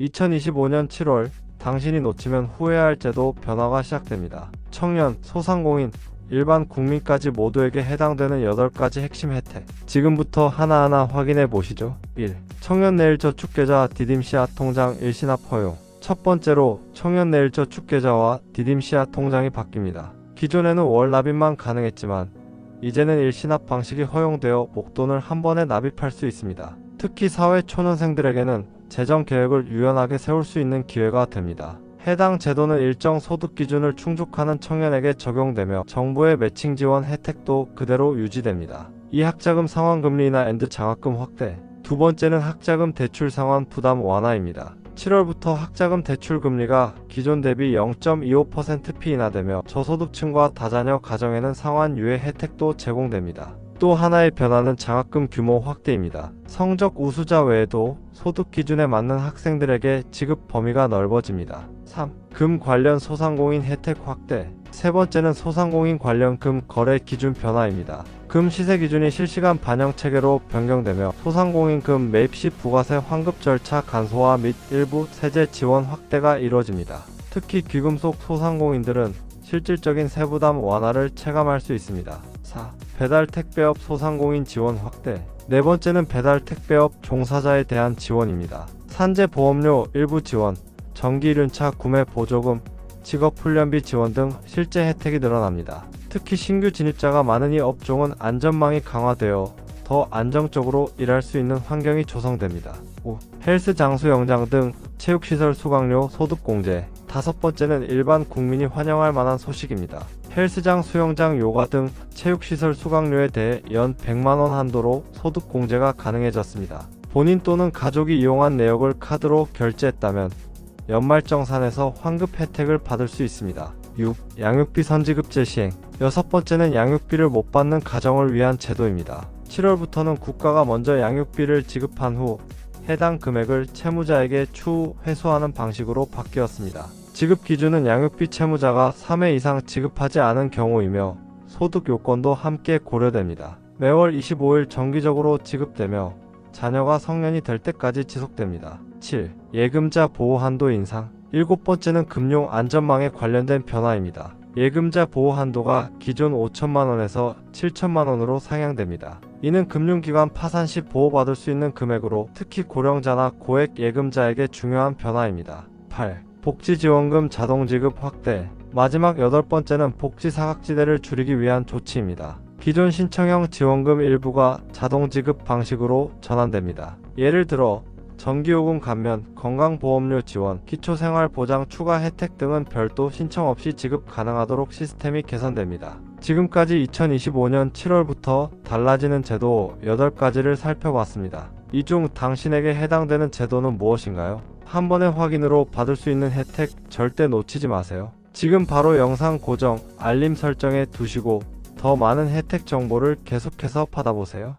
2025년 7월 당신이 놓치면 후회할 제도 변화가 시작됩니다. 청년, 소상공인, 일반 국민까지 모두에게 해당되는 8가지 핵심 혜택. 지금부터 하나하나 확인해 보시죠. 1. 청년 내일 저축계좌 디딤씨앗 통장 일시납 허용. 첫 번째로 청년 내일 저축계좌와 디딤씨앗 통장이 바뀝니다. 기존에는 월 납입만 가능했지만 이제는 일시납 방식이 허용되어 목돈을 한 번에 납입할 수 있습니다. 특히 사회 초년생들에게는 재정 계획을 유연하게 세울 수 있는 기회가 됩니다. 해당 제도는 일정 소득 기준을 충족하는 청년에게 적용되며 정부의 매칭 지원 혜택도 그대로 유지됩니다. 이 학자금 상환금리나 엔드 장학금 확대. 두 번째는 학자금 대출 상환 부담 완화입니다. 7월부터 학자금 대출 금리가 기존 대비 0.25%피 인하되며 저소득층과 다자녀 가정에는 상환 유예 혜택도 제공됩니다. 또 하나의 변화는 장학금 규모 확대입니다. 성적 우수자 외에도 소득 기준에 맞는 학생들에게 지급 범위가 넓어집니다. 3. 금 관련 소상공인 혜택 확대. 세 번째는 소상공인 관련 금 거래 기준 변화입니다. 금 시세 기준이 실시간 반영 체계로 변경되며 소상공인 금 매입 시 부가세 환급 절차 간소화 및 일부 세제 지원 확대가 이루어집니다. 특히 귀금속 소상공인들은 실질적인 세부담 완화를 체감할 수 있습니다. 4. 배달 택배업 소상공인 지원 확대. 네 번째는 배달 택배업 종사자에 대한 지원입니다. 산재 보험료 일부 지원, 전기 이륜차 구매 보조금, 직업 훈련비 지원 등 실제 혜택이 늘어납니다. 특히 신규 진입자가 이 업종은 안전망이 강화되어 더 안정적으로 일할 수 있는 환경이 조성됩니다. 5. 헬스 장수 영장 등 체육시설 수강료 소득 공제. 다섯 번째는 일반 국민이 환영할 만한 소식입니다. 헬스장, 수영장, 요가 등 체육시설 수강료에 대해 연 100만원 한도로 소득 공제가 가능해졌습니다. 본인 또는 가족이 이용한 내역을 카드로 결제했다면 연말정산에서 환급 혜택을 받을 수 있습니다. 6. 양육비 선지급제 시행. 여섯 번째는 양육비를 못 받는 가정을 위한 제도입니다. 7월부터는 국가가 먼저 양육비를 지급한 후 해당 금액을 채무자에게 추후 회수하는 방식으로 바뀌었습니다. 지급 기준은 양육비 채무자가 3회 이상 지급하지 않은 경우이며 소득 요건도 함께 고려됩니다. 매월 25일 정기적으로 지급되며 자녀가 성년이 될 때까지 지속됩니다. 7. 예금자 보호 한도 인상. 일곱 번째는 금융 안전망에 관련된 변화입니다. 예금자 보호 한도가 기존 5천만 원에서 7천만 원으로 상향됩니다. 이는 금융기관 파산 시 보호받을 수 있는 금액으로 특히 고령자나 고액 예금자에게 중요한 변화입니다. 8. 복지지원금 자동지급 확대. 마지막 여덟 번째는 복지 사각지대를 줄이기 위한 조치입니다. 기존 신청형 지원금 일부가 자동지급 방식으로 전환됩니다. 예를 들어 전기요금 감면, 건강보험료 지원, 기초생활보장 추가 혜택 등은 별도 신청 없이 지급 가능하도록 시스템이 개선됩니다. 지금까지 2025년 7월부터 달라지는 제도 8가지를 살펴봤습니다. 이 중 당신에게 해당되는 제도는 무엇인가요? 한 번의 확인으로 받을 수 있는 혜택 절대 놓치지 마세요. 지금 바로 영상 고정, 알림 설정에 두시고 더 많은 혜택 정보를 계속해서 받아보세요.